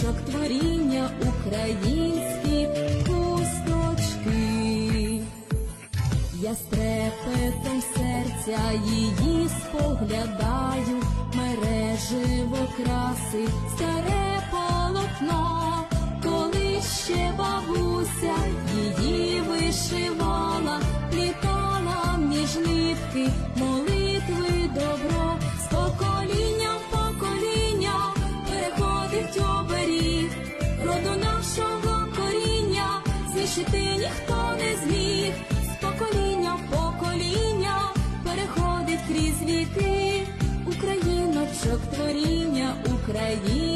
Україночок творіння, українські кусточки. Я з трепетом серця її споглядаю, мереживо краси, старе полотно, коли ще бабуся її вишивала, літала між нитки, Україночок творіння, українські